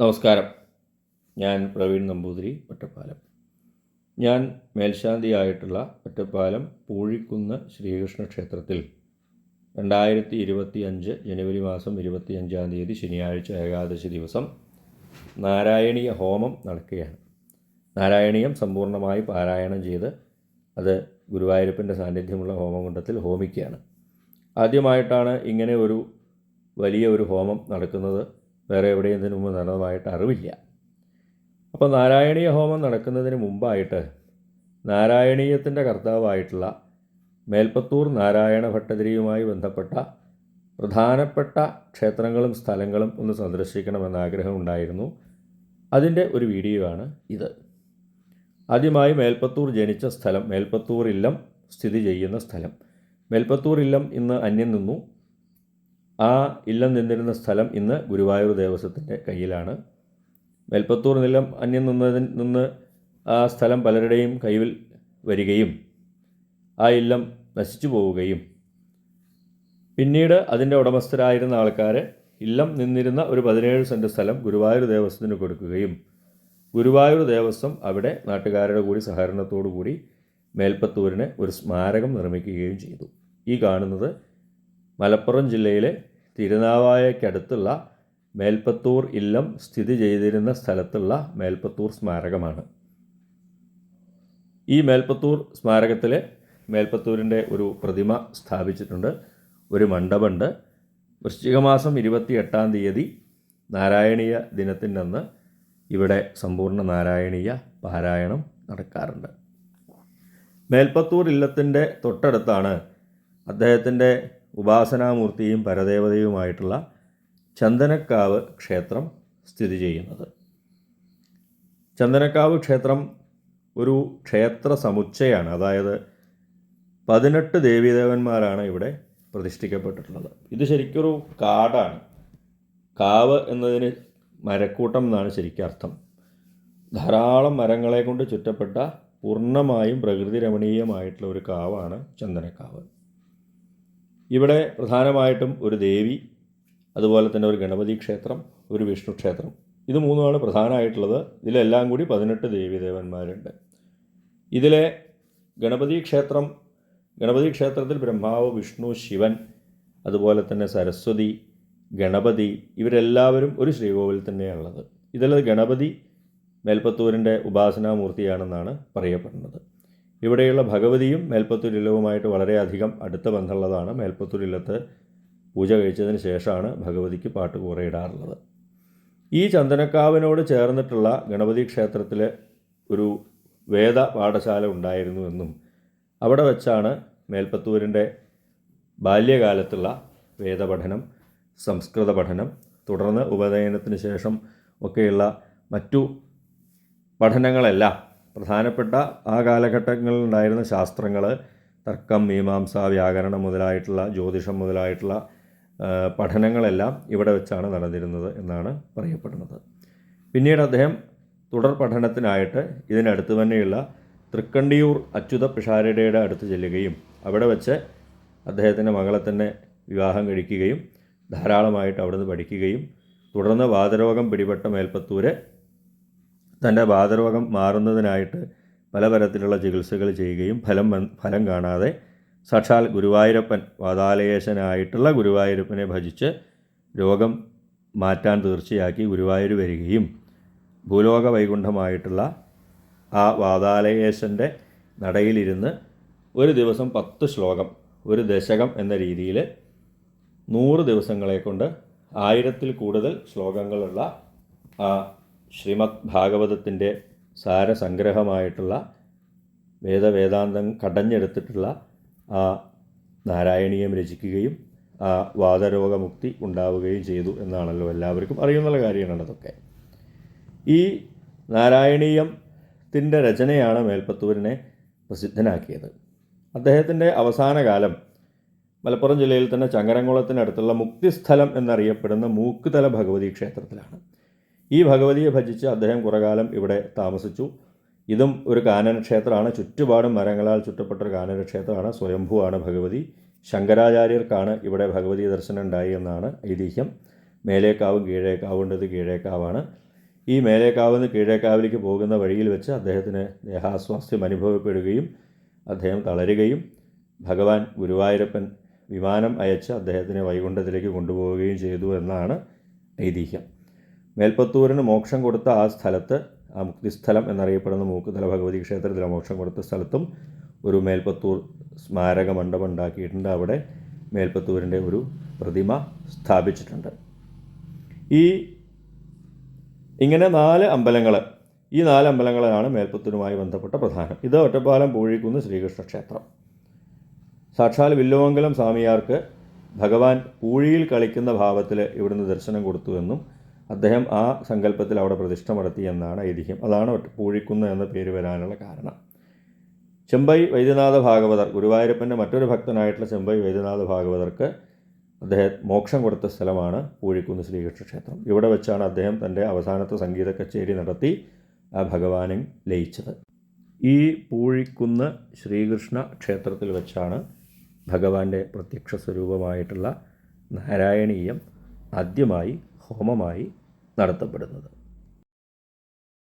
നമസ്കാരം. ഞാൻ പ്രവീൺ നമ്പൂതിരി ഒറ്റപ്പാലം. ഞാൻ മേൽശാന്തിയായിട്ടുള്ള ഒറ്റപ്പാലം പൂഴിക്കുന്ന് ശ്രീകൃഷ്ണ ക്ഷേത്രത്തിൽ രണ്ടായിരത്തി ഇരുപത്തി അഞ്ച് ജനുവരി മാസം ഇരുപത്തി അഞ്ചാം തീയതി ശനിയാഴ്ച ഏകാദശി ദിവസം നാരായണീയ ഹോമം നടക്കുകയാണ്. നാരായണീയം സമ്പൂർണമായി പാരായണം ചെയ്ത് അത് ഗുരുവായൂരപ്പന്റെ സാന്നിധ്യമുള്ള ഹോമകുണ്ടത്തിൽ ഹോമിക്കുകയാണ്. ആദ്യമായിട്ടാണ് ഇങ്ങനെ ഒരു വലിയ ഒരു ഹോമം നടക്കുന്നത്. വേറെ എവിടെ ഇതിനു മുമ്പ് നടന്നതായിട്ട് അറിവില്ല. അപ്പോൾ നാരായണീയ ഹോമം നടക്കുന്നതിന് മുമ്പായിട്ട് നാരായണീയത്തിന്റെ കർത്താവായിട്ടുള്ള മേൽപ്പത്തൂർ നാരായണ ഭട്ടതിരിയുമായി ബന്ധപ്പെട്ട പ്രധാനപ്പെട്ട ക്ഷേത്രങ്ങളും സ്ഥലങ്ങളും ഒന്ന് സന്ദർശിക്കണമെന്ന ആഗ്രഹം ഉണ്ടായിരുന്നു. അതിന്റെ ഒരു വീഡിയോ ആണ് ഇത്. ആദ്യമായി മേൽപ്പത്തൂർ ജനിച്ച സ്ഥലം മേൽപ്പത്തൂർ ഇല്ലം സ്ഥിതി ചെയ്യുന്ന സ്ഥലം. മേൽപ്പത്തൂർ ഇല്ലം ഇന്ന് അന്യം നിന്നു. ആ ഇല്ലം നിന്നിരുന്ന സ്ഥലം ഇന്ന് ഗുരുവായൂർ ദേവസ്വത്തിന്റെ കയ്യിലാണ്. മേൽപ്പത്തൂർ നിലം അന്യം നിന്നതിൽ നിന്ന് ആ സ്ഥലം പലരുടെയും കയ്യിൽ വരികയും ആ ഇല്ലം നശിച്ചു പോവുകയും. പിന്നീട് അതിന്റെ ഉടമസ്ഥരായിരുന്ന ആൾക്കാർ ഇല്ലം നിന്നിരുന്ന ഒരു പതിനേഴ് സെന്റ് സ്ഥലം ഗുരുവായൂർ ദേവസ്വത്തിന് കൊടുക്കുകയും ഗുരുവായൂർ ദേവസ്വം അവിടെ നാട്ടുകാരുടെ കൂടി സഹകരണത്തോടു കൂടി മേൽപ്പത്തൂരിന് ഒരു സ്മാരകം നിർമ്മിക്കുകയും ചെയ്തു. ഈ കാണുന്നത് മലപ്പുറം ജില്ലയിലെ തിരുനാവായക്കടുത്തുള്ള മേൽപ്പത്തൂർ ഇല്ലം സ്ഥിതി ചെയ്തിരുന്ന സ്ഥലത്തുള്ള മേൽപ്പത്തൂർ സ്മാരകമാണ്. ഈ മേൽപ്പത്തൂർ സ്മാരകത്തിലെ മേൽപ്പത്തൂരിന്റെ ഒരു പ്രതിമ സ്ഥാപിച്ചിട്ടുണ്ട്. ഒരു മണ്ഡപമുണ്ട്. വൃശ്ചികമാസം ഇരുപത്തി എട്ടാം തീയതി നാരായണീയ ദിനത്തിനന്ന് ഇവിടെ സമ്പൂർണ നാരായണീയ പാരായണം നടക്കാറുണ്ട്. മേൽപ്പത്തൂർ ഇല്ലത്തിന്റെ തൊട്ടടുത്താണ് അദ്ദേഹത്തിന്റെ ഉപാസനാമൂർത്തിയും പരദേവതയുമായിട്ടുള്ള ചന്ദനക്കാവ് ക്ഷേത്രം സ്ഥിതി ചെയ്യുന്നത്. ചന്ദനക്കാവ് ക്ഷേത്രം ഒരു ക്ഷേത്ര സമുച്ചയാണ്. അതായത് പതിനെട്ട് ദേവീദേവന്മാരാണ് ഇവിടെ പ്രതിഷ്ഠിക്കപ്പെട്ടിട്ടുള്ളത്. ഇത് ശരിക്കൊരു കാടാണ്. കാവ് എന്നതിന് മരക്കൂട്ടം എന്നാണ് ശരിക്കും അർത്ഥം. ധാരാളം മരങ്ങളെ കൊണ്ട് ചുറ്റപ്പെട്ട പൂർണമായും പ്രകൃതി രമണീയമായിട്ടുള്ള ഒരു കാവാണ് ചന്ദനക്കാവ്. ഇവിടെ പ്രധാനമായിട്ടും ഒരു ദേവി അതുപോലെ തന്നെ ഒരു ഗണപതി ക്ഷേത്രം ഒരു വിഷ്ണു ക്ഷേത്രം. ഇത് മൂന്നുമാണ് പ്രധാനമായിട്ടുള്ളത്. ഇതിലെല്ലാം കൂടി പതിനെട്ട് ദേവീദേവന്മാരുണ്ട്. ഇതിലെ ഗണപതി ക്ഷേത്രം ഗണപതി ക്ഷേത്രത്തിൽ ബ്രഹ്മാവ് വിഷ്ണു ശിവൻ അതുപോലെ തന്നെ സരസ്വതി ഗണപതി ഇവരെല്ലാവരും ഒരു ശ്രീകോവിൽ തന്നെയാണുള്ളത്. ഇതിൽ ഗണപതി മേൽപ്പത്തൂരിന്റെ ഉപാസനാമൂർത്തിയാണെന്നാണ് പറയപ്പെടുന്നത്. ഇവിടെയുള്ള ഭഗവതിയും മേൽപ്പത്തൂർ ഇല്ലവുമായിട്ട് വളരെയധികം അടുത്ത ബന്ധമുള്ളതാണ്. മേൽപ്പത്തൂർ പൂജ കഴിച്ചതിന് ശേഷമാണ് ഭഗവതിക്ക് പാട്ട് കൂറയിടാറുള്ളത് ഈ ചന്ദനക്കാവിനോട് ചേർന്നിട്ടുള്ള ഗണപതി ക്ഷേത്രത്തിലെ ഒരു വേദ പാഠശാല ഉണ്ടായിരുന്നു എന്നും അവിടെ വെച്ചാണ് മേൽപ്പത്തൂരിന്റെ ബാല്യകാലത്തുള്ള വേദപഠനം സംസ്കൃത പഠനം തുടർന്ന് ഉപനയനത്തിന് ശേഷം ഒക്കെയുള്ള മറ്റു പഠനങ്ങളെല്ലാം പ്രധാനപ്പെട്ട ആ കാലഘട്ടങ്ങളിൽ ഉണ്ടായിരുന്ന ശാസ്ത്രങ്ങൾ തർക്കം മീമാംസ വ്യാകരണം മുതലായിട്ടുള്ള ജ്യോതിഷം മുതലായിട്ടുള്ള പഠനങ്ങളെല്ലാം ഇവിടെ വെച്ചാണ് നടന്നിരുന്നത് എന്നാണ് പറയപ്പെടുന്നത്. പിന്നീട് അദ്ദേഹം തുടർ പഠനത്തിനായിട്ട് ഇതിനടുത്ത് തന്നെയുള്ള തൃക്കണ്ടിയൂർ അച്യുത പിഷാരടയുടെ അടുത്ത് ചെല്ലുകയും അവിടെ വെച്ച് അദ്ദേഹത്തിന്റെ മകളെ തന്നെ വിവാഹം കഴിക്കുകയും ധാരാളമായിട്ട് അവിടുന്ന് പഠിക്കുകയും തുടർന്ന് വാതരോഗം പിടിപെട്ട മേൽപ്പത്തൂര് തന്റെ വാതരോഗം മാറുന്നതിനായിട്ട് പലതരത്തിലുള്ള ചികിത്സകൾ ചെയ്യുകയും ഫലം ഫലം കാണാതെ സാക്ഷാൽ ഗുരുവായൂരപ്പൻ വാതാലയേശനായിട്ടുള്ള ഗുരുവായൂരപ്പനെ ഭജിച്ച് രോഗം മാറ്റാൻ തീർച്ചയാക്കി ഗുരുവായൂർ വരികയും ഭൂലോക വൈകുണ്ഠമായിട്ടുള്ള ആ വാതാലയേശന്റെ നടയിലിരുന്ന് ഒരു ദിവസം പത്ത് ശ്ലോകം ഒരു ദശകം എന്ന രീതിയിൽ നൂറ് ദിവസങ്ങളെ കൊണ്ട് ആയിരത്തിൽ കൂടുതൽ ശ്ലോകങ്ങളുള്ള ആ ശ്രീമദ് ഭാഗവതത്തിന്റെ സാരസംഗ്രഹമായിട്ടുള്ള വേദവേദാന്തം കടഞ്ഞെടുത്തിട്ടുള്ള ആ നാരായണീയം രചിക്കുകയും ആ വാദരോഗമുക്തി ഉണ്ടാവുകയും ചെയ്തു എന്നാണല്ലോ എല്ലാവർക്കും അറിയുന്നുള്ള കാര്യമാണ് അതൊക്കെ. ഈ നാരായണീയത്തിന്റെ രചനയാണ് മേൽപ്പത്തൂരിനെ പ്രസിദ്ധനാക്കിയത്. അദ്ദേഹത്തിന്റെ അവസാന കാലം മലപ്പുറം ജില്ലയിൽ തന്നെ ചങ്ങരംകുളത്തിനടുത്തുള്ള മുക്തിസ്ഥലം എന്നറിയപ്പെടുന്ന മൂക്കുതല ഭഗവതി ക്ഷേത്രത്തിലാണ്. ഈ ഭഗവതിയെ ഭജിച്ച് അദ്ദേഹം കുറകാലം ഇവിടെ താമസിച്ചു. ഇതും ഒരു കാനനക്ഷേത്രമാണ്. ചുറ്റുപാടും മരങ്ങളാൽ ചുറ്റപ്പെട്ട ഒരു കാനനക്ഷേത്രമാണ്. സ്വയംഭുവാണ് ഭഗവതി. ശങ്കരാചാര്യർക്കാണ് ഇവിടെ ഭഗവതി ദർശനം ഉണ്ടായി എന്നാണ് ഐതിഹ്യം. മേലേക്കാവും കീഴേക്കാവുണ്ടത് കീഴേക്കാവാണ്. ഈ മേലേക്കാവിൽ നിന്ന് കീഴേക്കാവിലേക്ക് പോകുന്ന വഴിയിൽ വെച്ച് അദ്ദേഹത്തിന് ദേഹാസ്വാസ്ഥ്യം അനുഭവപ്പെടുകയും അദ്ദേഹം തളരുകയും ഭഗവാൻ ഗുരുവായൂരപ്പൻ വിമാനം അയച്ച് അദ്ദേഹത്തിനെ വൈകുണ്ഠത്തിലേക്ക് കൊണ്ടുപോവുകയും ചെയ്തു എന്നാണ് ഐതിഹ്യം. മേൽപ്പത്തൂരിന് മോക്ഷം കൊടുത്ത ആ സ്ഥലത്ത് ആ മുക്തിസ്ഥലം എന്നറിയപ്പെടുന്ന മൂക്കുതല ഭഗവതി ക്ഷേത്രത്തിലെ മോക്ഷം കൊടുത്ത സ്ഥലത്തും ഒരു മേൽപ്പത്തൂർ സ്മാരക മണ്ഡപം ഉണ്ടാക്കിയിട്ടുണ്ട്. അവിടെ മേൽപ്പത്തൂരിന്റെ ഒരു പ്രതിമ സ്ഥാപിച്ചിട്ടുണ്ട്. ഈ ഇങ്ങനെ നാല് അമ്പലങ്ങൾ ഈ നാല് അമ്പലങ്ങളാണ് മേൽപ്പത്തൂരുമായി ബന്ധപ്പെട്ട പ്രധാനം. ഇത് ഒറ്റപ്പാലം പൂഴിക്കുന്ന് ശ്രീകൃഷ്ണ ക്ഷേത്രം. സാക്ഷാൽ വില്ലുമംഗലം സ്വാമിയാർക്ക് ഭഗവാൻ പൂഴിയിൽ കളിക്കുന്ന ഭാവത്തിൽ ഇവിടുന്ന് ദർശനം കൊടുത്തുവെന്നും അദ്ദേഹം ആ സങ്കല്പത്തിൽ അവിടെ പ്രതിഷ്ഠ നടത്തി എന്നാണ് ഐതിഹ്യം. അതാണ് പൂഴിക്കുന്ന് എന്ന പേര് വരാനുള്ള കാരണം. ചെമ്പൈ വൈദ്യനാഥ ഭാഗവതർ ഗുരുവായൂരപ്പന്റെ മറ്റൊരു ഭക്തനായിട്ടുള്ള ചെമ്പൈ വൈദ്യനാഥ ഭാഗവതർക്ക് അദ്ദേഹം മോക്ഷം കൊടുത്ത സ്ഥലമാണ് പൂഴിക്കുന്ന് ശ്രീകൃഷ്ണ ക്ഷേത്രം. ഇവിടെ വെച്ചാണ് അദ്ദേഹം തന്റെ അവസാനത്തെ സംഗീത കച്ചേരി നടത്തി ആ ഭഗവാനെ ലയിച്ചത്. ഈ പൂഴിക്കുന്ന് ശ്രീകൃഷ്ണ ക്ഷേത്രത്തിൽ വെച്ചാണ് ഭഗവാന്റെ പ്രത്യക്ഷ സ്വരൂപമായിട്ടുള്ള നാരായണീയം ആദ്യമായി ഹോമമായി നടത്തപ്പെടുന്നത്.